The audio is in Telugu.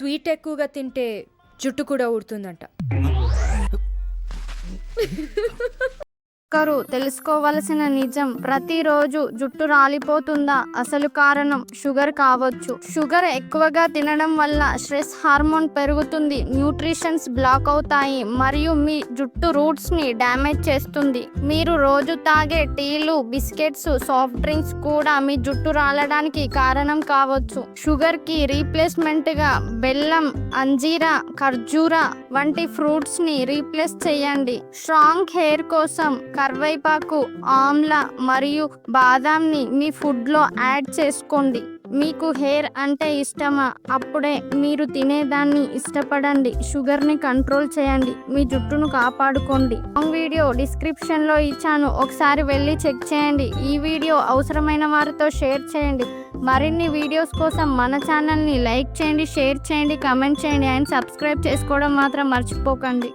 స్వీట్ ఎక్కువగా తింటే జుట్టు కూడా ఊడుతుందంట ఒక్కరు తెలుసుకోవలసిన నిజం ప్రతిరోజు జుట్టు రాలిపోతుందా? అసలు కారణం షుగర్ కావచ్చు. షుగర్ ఎక్కువగా తినడం వల్ల స్ట్రెస్ హార్మోన్ పెరుగుతుంది న్యూట్రిషన్స్ బ్లాక్ అవుతాయి మరియు మీ జుట్టు రూట్స్ని డ్యామేజ్ చేస్తుంది. మీరు రోజు తాగే టీలు బిస్కెట్స్ సాఫ్ట్ డ్రింక్స్ కూడా మీ జుట్టు రాలడానికి కారణం కావచ్చు. షుగర్కి రీప్లేస్మెంట్గా బెల్లం అంజీరా ఖర్జూర వంటి ఫ్రూట్స్ని రీప్లేస్ చేయండి. స్ట్రాంగ్ హెయిర్ కోసం కరివేపాకు ఆమ్ల మరియు బాదాంని మీ ఫుడ్లో యాడ్ చేసుకోండి. మీకు హెయిర్ అంటే ఇష్టమా? అప్పుడే మీరు తినేదాన్ని ఇష్టపడండి. షుగర్ని కంట్రోల్ చేయండి. మీ జుట్టును కాపాడుకోండి. లాంగ్ వీడియో డిస్క్రిప్షన్లో ఇచ్చాను. ఒకసారి వెళ్ళి చెక్ చేయండి. ఈ వీడియో అవసరమైన వారితో షేర్ చేయండి. మరిన్ని వీడియోస్ కోసం మన ఛానల్ని లైక్ చేయండి షేర్ చేయండి కమెంట్ చేయండి అండ్ సబ్స్క్రైబ్ చేసుకోవడం మాత్రం మర్చిపోకండి.